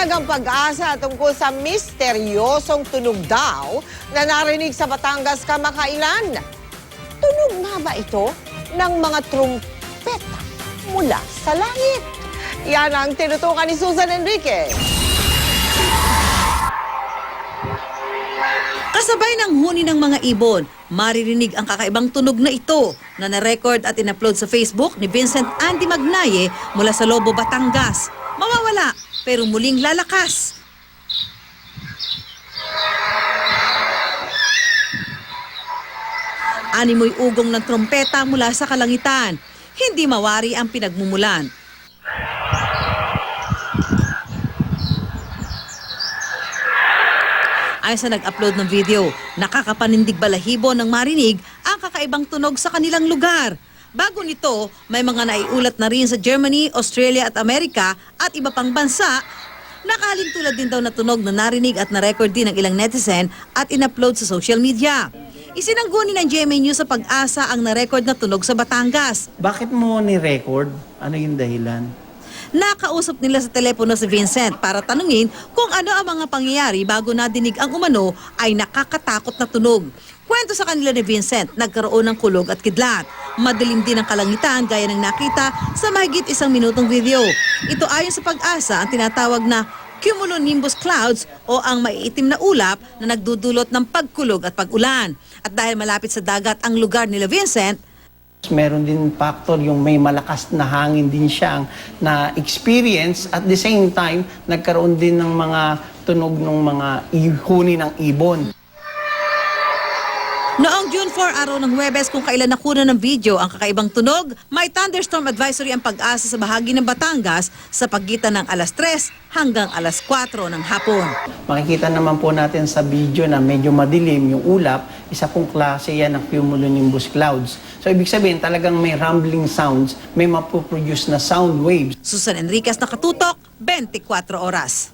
Naliwanag ang pag-asa tungkol sa misteryosong tunog daw na narinig sa Batangas kamakailan. Tunog nga ba ito ng mga trumpeta mula sa langit? Yan ang tinutukan ni Susan Enriquez. Kasabay ng huni ng mga ibon, maririnig ang kakaibang tunog na ito na na-record at in-upload sa Facebook ni Vincent Andy Magnaye mula sa Lobo, Batangas. Pero muling lalakas. Animoy ugong ng trompeta mula sa kalangitan. Hindi mawari ang pinagmumulan. Ayon sa nag-upload ng video, nakakapanindig balahibo ng marinig ang kakaibang tunog sa kanilang lugar. Bago nito, may mga naiulat na rin sa Germany, Australia at Amerika at iba pang bansa Nakalintulad din daw na tunog na narinig at na-record din ng ilang netizen at in-upload sa social media. Isinangguni ng GMA News sa pag-asa ang na-record na tunog sa Batangas. Bakit mo ni-record? Ano yung dahilan? Nakausap nila sa telepono si Vincent para tanungin kung ano ang mga pangyayari bago nadinig ang umano ay nakakatakot na tunog. Kwento sa kanila ni Vincent, nagkaroon ng kulog at kidlat. Madilim din ang kalangitan gaya ng nakita sa mahigit isang minutong video. Ito ayon sa pag-asa ang tinatawag na cumulonimbus clouds o ang maiitim na ulap na nagdudulot ng pagkulog at pag-ulan. At dahil malapit sa dagat ang lugar nila Vincent, Meron din factor yung may malakas na hangin din siyang na experience at the same time nagkaroon din ng mga tunog ng mga ihuni ng ibon. Noong June 4 araw ng Huwebes kung kailan nakuha ng video ang kakaibang tunog, may thunderstorm advisory ang pag-asa sa bahagi ng Batangas sa pagitan ng alas 3 hanggang alas 4 ng hapon. Makikita naman po natin sa video na medyo madilim yung ulap, isa pong klase yan ng cumulonimbus clouds. So ibig sabihin talagang may rumbling sounds, may mapoproduce na sound waves. Susan Enriquez nakatutok, 24 oras.